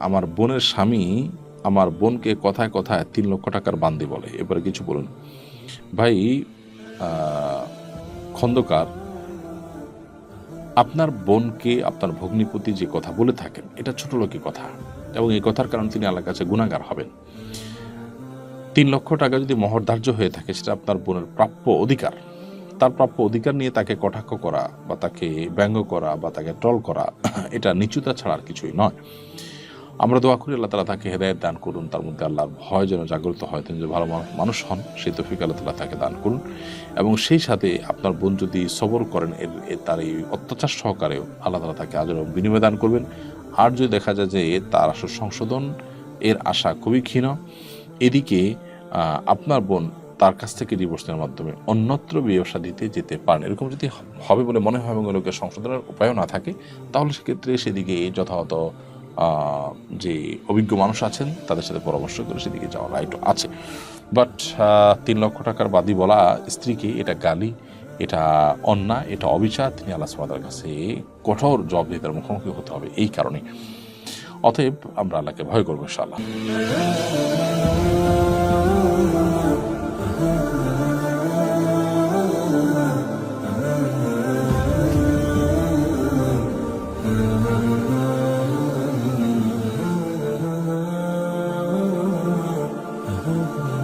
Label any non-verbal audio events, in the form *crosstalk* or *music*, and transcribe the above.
আমার বোনের স্বামী আমার বোনকে কথায় কথায় তিন লক্ষ টাকার বান্দি বলে। এবারে কিছু বলুন। ভাই খন্দকার, আপনার বোনকে, আপনার ভগ্নিপতি যে কথা বলে থাকেন, এটা ছোট লোকের কথা। এবং এই কথার কারণে তিনি আল্লাহর কাছে গুণাগার হবেন। তিন লক্ষ টাকা যদি মহর ধার্য হয়ে থাকে, সেটা আপনার বোনের প্রাপ্য অধিকার। তার প্রাপ্য অধিকার নিয়ে তাকে কটাক্ষ করা, বা তাকে ব্যঙ্গ করা, বা তাকে ট্রল করা, *clears throat* এটা নিচুতা ছাড়া আর কিছুই নয়। আমরা দোয়া করি আল্লাহ তালা তাকে হেদায়ত দান করুন। তার মধ্যে আল্লাহর ভয় যেন জাগ্রত হয়, তিনি যে ভালো মানুষ- হন, সেই তফিক আল্লাহ তালা তাকে দান করুন। এবং সেই সাথে আপনার বোন যদি সবর করেন, এর তার এই অত্যাচার সহকারেও আল্লাহ তালা তাকে আজর বিনিময় দান করবেন। আর যদি দেখা যায় যে তার আসল সংশোধন, এর আশা খুবই ক্ষীণ, এদিকে আপনার বোন তার কাছ থেকে ডিভোর্সের মাধ্যমে অন্যত্র ব্যবসা দিতে যেতে পারেন। এরকম যদি হবে বলে মনে হয় এবং লোকের সংশোধনের উপায়ও না থাকে, তাহলে সেক্ষেত্রে সেদিকে যথাযথ যে অভিজ্ঞ মানুষ আছেন, তাদের সাথে পরামর্শ করে সেদিকে যাওয়ার রাইট আছে। বাট তিন লক্ষ টাকার বাদী বলা স্ত্রীকে এটা গালি, এটা অন্যায়, এটা অবিচার, তিনি আল্লাহ মাদার কাছে কঠোর জবাব দিয়ে তার মুখোমুখি হতে হবে এই কারণে। অতএব আমরা আল্লাহকে ভয় করব ইনশাআল্লাহ। 后悔。